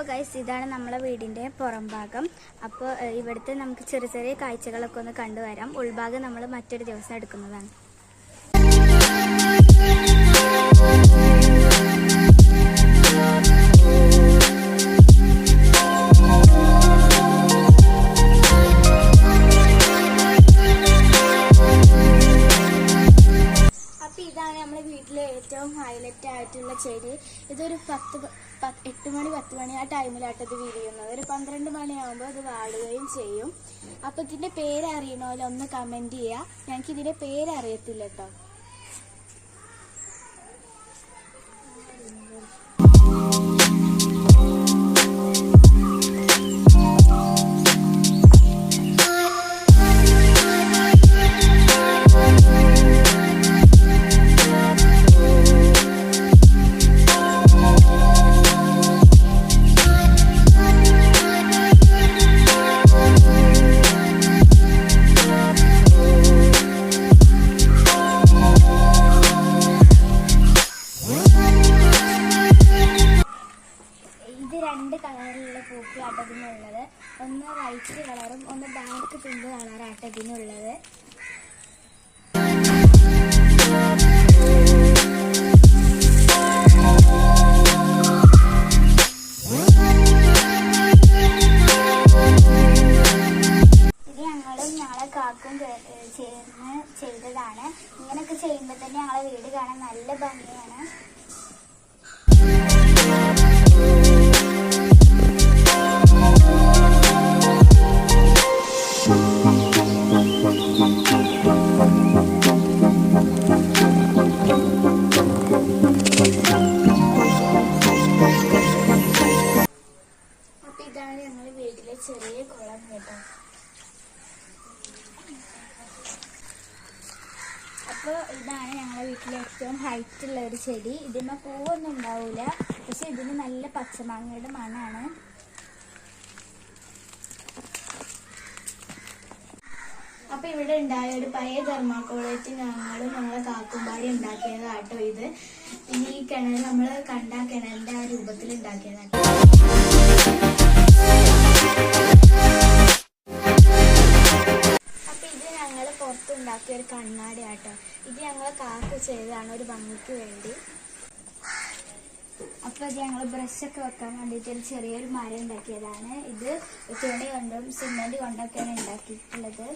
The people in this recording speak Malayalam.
അപ്പോൾ ഗൈസ് ഇതാണ് നമ്മളെ വീടിന്റെ പുറം ഭാഗം. അപ്പോൾ ഇവിടുത്തെ നമുക്ക് ചെറിയ ചെറിയ കാഴ്ചകളൊക്കെ ഒന്ന് കണ്ടുവരാം. ഉൾഭാഗം നമ്മൾ മറ്റൊരു ദിവസം എടുക്കുന്നതാണ്. ഇതാണ് നമ്മുടെ വീട്ടിലെ ഏറ്റവും ഹൈലൈറ്റ് ആയിട്ടുള്ള ചെടി ഇതൊരു പത്ത് എട്ട് മണി പത്ത് മണി ആ ടൈമിലായിട്ട് ഇത് വിരിയുന്നത് ഒരു പന്ത്രണ്ട് മണിയാകുമ്പോൾ അത് വാടുകയും ചെയ്യും. അപ്പോൾ ഇതിന്റെ പേരറിയണമല്ലോ ഒന്ന് കമന്റ് ചെയ്യുക ഞങ്ങൾക്ക് ഇതിന്റെ പേരറിയത്തില്ല കേട്ടോ കളറിലുള്ള പൂക്കളാട്ടോ ഇതിനുള്ളത്. ഒന്ന് വൈറ്റ് കളറും ഒന്ന് ഡാർക്ക് പിങ്ക് കളറാട്ടോ ഇതിനുള്ളത്. കാക്കും ചേർന്ന് ചെയ്തതാണ്. ഇങ്ങനെയൊക്കെ ചെയ്യുമ്പോൾ തന്നെ ഞങ്ങളെ വീട് കാണാൻ നല്ല ഭംഗിയാണ്. ചെറിയ കുളം കേട്ടോ. അപ്പോൾ ഇതാണ് ഞങ്ങളുടെ വീട്ടിലെ ഏറ്റവും ഹൈറ്റ് ഉള്ള ഒരു ചെടി. ഇതിന്മേ പൂവൊന്നും ഉണ്ടാവില്ല പക്ഷെ ഇതിന് നല്ല പച്ചമാങ്ങയുടെ മണമാണ് അപ്പൊ ഇവിടെ ഉണ്ടായ ഒരു പഴയ തെർമാക്കോളേറ്റ് ഞങ്ങളും ഞങ്ങളെ കാക്കുമ്പാടി ഉണ്ടാക്കിയതാട്ടോ ഇത്. ഈ കിണർ നമ്മൾ കണ്ട കിണറിന്റെ ആ രൂപത്തിൽ ഉണ്ടാക്കിയതാട്ടോ. ഞങ്ങൾ പുറത്തുണ്ടാക്കിയ ഒരു കണ്ണാടി ആട്ടോ ഇത് ഞങ്ങൾ കാക്കു ചെയ്തതാണ് ഒരു ഭംഗിക്ക് വേണ്ടി. അപ്പൊ ഇത് ഞങ്ങൾ ബ്രഷൊക്കെ വെക്കാൻ വേണ്ടിയിട്ട് ഒരു ചെറിയൊരു മരം ഉണ്ടാക്കിയതാണ്. ഇത് തുണി കൊണ്ടും സിമെന്റ് കൊണ്ടൊക്കെയാണ് ഉണ്ടാക്കിയിട്ടുള്ളത്.